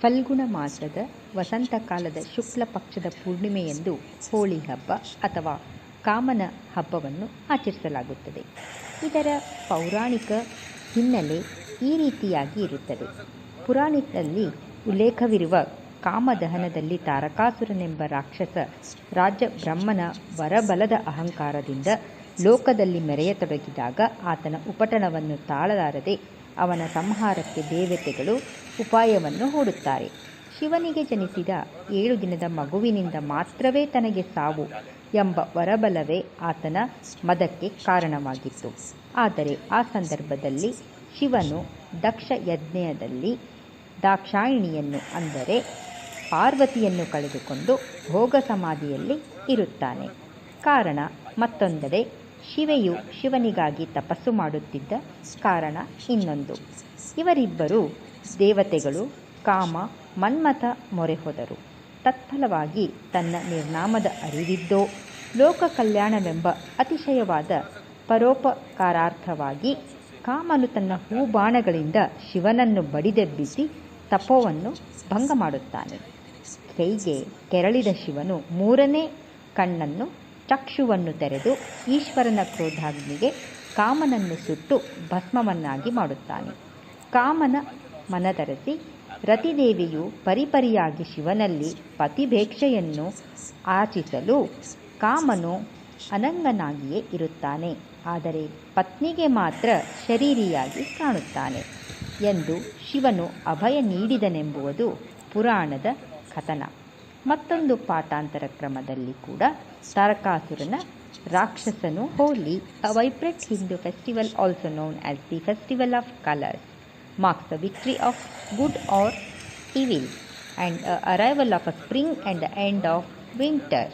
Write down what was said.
ಫಲ್ಗುಣ ಮಾಸದ ವಸಂತಕಾಲದ ಶುಕ್ಲ ಪಕ್ಷದ ಪೂರ್ಣಿಮೆಯಂದು ಹೋಳಿ ಹಬ್ಬ ಅಥವಾ ಕಾಮನ ಹಬ್ಬವನ್ನು ಆಚರಿಸಲಾಗುತ್ತದೆ. ಇದರ ಪೌರಾಣಿಕ ಹಿನ್ನೆಲೆ ಈ ರೀತಿಯಾಗಿ ಇರುತ್ತದೆ. ಪುರಾಣದಲ್ಲಿ ಉಲ್ಲೇಖವಿರುವ ಕಾಮದಹನದಲ್ಲಿ ತಾರಕಾಸುರನೆಂಬ ರಾಕ್ಷಸ ರಾಜ ಬ್ರಹ್ಮನ ವರಬಲದ ಅಹಂಕಾರದಿಂದ ಲೋಕದಲ್ಲಿ ಮೆರೆಯತೊಡಗಿದಾಗ ಆತನ ಉಪಟಳವನ್ನು ತಾಳಲಾರದೆ ಅವನ ಸಂಹಾರಕ್ಕೆ ದೇವತೆಗಳು ಉಪಾಯವನ್ನು ಹೂಡುತ್ತಾರೆ. ಶಿವನಿಗೆ ಜನಿಸಿದ ಏಳು ದಿನದ ಮಗುವಿನಿಂದ ಮಾತ್ರವೇ ತನಗೆ ಸಾವು ಎಂಬ ವರಬಲವೇ ಆತನ ಮದಕ್ಕೆ ಕಾರಣವಾಗಿತ್ತು. ಆದರೆ ಆ ಸಂದರ್ಭದಲ್ಲಿ ಶಿವನು ದಕ್ಷ ಯಜ್ಞದಲ್ಲಿ ದಾಕ್ಷಾಯಿಣಿಯನ್ನು ಅಂದರೆ ಪಾರ್ವತಿಯನ್ನು ಕಳೆದುಕೊಂಡು ಭೋಗ ಸಮಾಧಿಯಲ್ಲಿ ಇರುತ್ತಾನೆ. ಕಾರಣ ಮತ್ತೊಂದೆಡೆ ಶಿವೆಯು ಶಿವನಿಗಾಗಿ ತಪಸ್ಸು ಮಾಡುತ್ತಿದ್ದ ಕಾರಣ ಇನ್ನೊಂದು. ಇವರಿಬ್ಬರು ದೇವತೆಗಳು ಕಾಮ, ಮನ್ಮಥ ಮೊರೆ ಹೋದರು ತತ್ಫಲವಾಗಿ ತನ್ನ ನಿರ್ನಾಮದ ಅರಿವಿದ್ದೋ ಲೋಕ ಕಲ್ಯಾಣವೆಂಬ ಅತಿಶಯವಾದ ಪರೋಪಕಾರಾರ್ಥವಾಗಿ ಕಾಮನು ತನ್ನ ಹೂಬಾಣಗಳಿಂದ ಶಿವನನ್ನು ಬಡಿದೆಬ್ಬಿಸಿ ತಪೋವನ್ನು ಭಂಗ ಮಾಡುತ್ತಾನೆ. ಕೈಗೆ ಕೆರಳಿದ ಶಿವನು ಮೂರನೇ ಕಣ್ಣನ್ನು ಚಕ್ಷುವನ್ನು ತೆರೆದು ಈಶ್ವರನ ಕ್ರೋಧಾಗ್ನಿಗೆ ಕಾಮನನ್ನು ಸುಟ್ಟು ಭಸ್ಮವನ್ನಾಗಿ ಮಾಡುತ್ತಾನೆ. ಕಾಮನ ಮನದರಸಿ ರತಿದೇವಿಯು ಪರಿಪರಿಯಾಗಿ ಶಿವನಲ್ಲಿ ಪತಿಭೇಕ್ಷೆಯನ್ನು ಆಚಿಸಲು ಕಾಮನು ಅನಂಗನಾಗಿಯೇ ಇರುತ್ತಾನೆ. ಆದರೆ ಪತ್ನಿಗೆ ಮಾತ್ರ ಶರೀರಿಯಾಗಿ ಕಾಣುತ್ತಾನೆ ಎಂದು ಶಿವನು ಅಭಯ ನೀಡಿದನೆಂಬುವುದು ಪುರಾಣದ ಕಥನ. ಮತ್ತೊಂದು ಪಾಠಾಂತರ ಕ್ರಮದಲ್ಲಿ ಕೂಡ ತಾರಕಾಸುರನ ರಾಕ್ಷಸನು Holi a vibrant Hindu festival also known as the festival of colours marks the victory of good or evil, and arrival arrival of a spring end of winter.